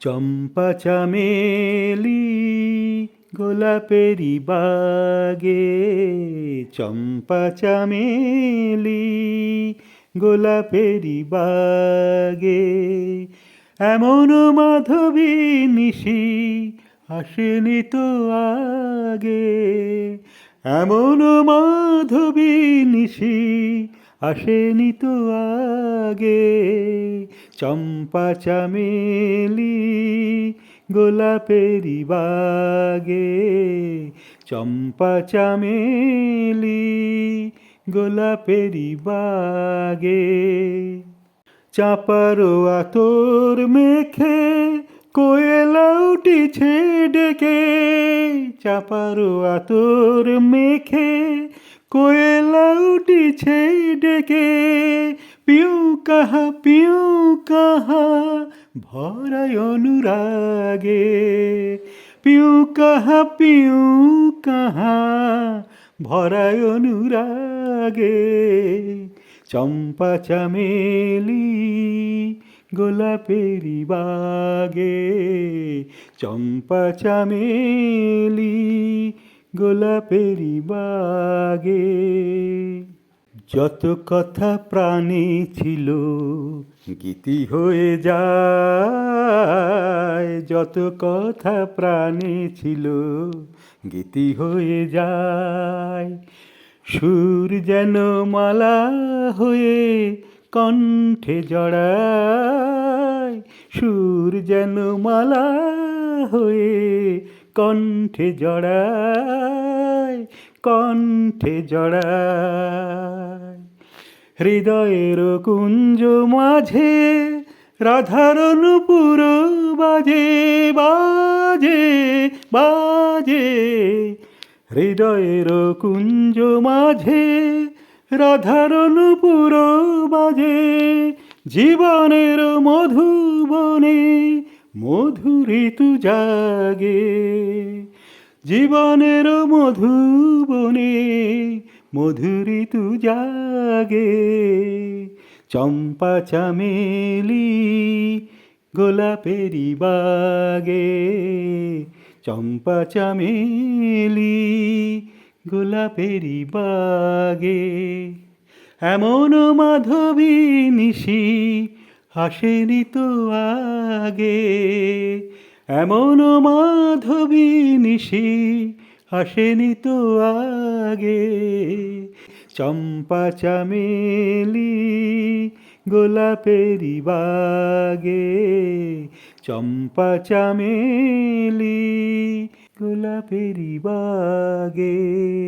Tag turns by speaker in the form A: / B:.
A: চম্পা চামেলি গোলাপেরি বাগে। চম্পা চামেলি গোলাপেরি বাগে। এমন মাধবী নিশি আসেনি তো আগে। এমন মাধবী নিশি আসেনি তো আগে চম্পা চামেলি গোলাপেরি বাগে। চম্পা চামেলি গোলাপেরি বাগে। চাপারো আতর মেখে কোয়েলা উঠিছে ডেকে। চাপারো আতর মেখে কোয়েলা উঠিছে ডেকে, পিউ কাহা পিউ কাহা, ভরায় অনুরাগে। পিউ কাহা পিউ কাহা, ভরায় অনুরাগে। চম্পা চামেলি, গোলাপেরি বাগে। চম্পা চামেলি গোলাপেরি বাগে। যত কথা প্রাণী ছিল, গীতি হয়ে যায়। যত কথা প্রাণী ছিল, গীতি হয়ে যায়। সুর যেন মালা হয়ে কণ্ঠে জড়ায়। সুর যেন মালা হয়ে কণ্ঠে জড়ায় কণ্ঠে জড়ায় হৃদয়ের কুঞ্জ মাঝে, রাধার নুপুর বাজে বাজে বাজে। হৃদয়ের কুঞ্জ মাঝে, রাধার নুপুর বাজে। জীবনের মধুবনে মধু ঋতু জাগে, জীবনের মধুবনে মধু ঋতু জাগে। চম্পা চামেলি গোলাপেরি বাগে চম্পা চামেলি গোলাপেরি বাগে এমন মাধবী নিশি হাসেনি তো আগে। এমন মাধবী নিশি হাসেনি তো আগে। চম্পা চামেলি গোলাপেরি বাগে। চম্পা চামেলি গোলাপেরি বাগে।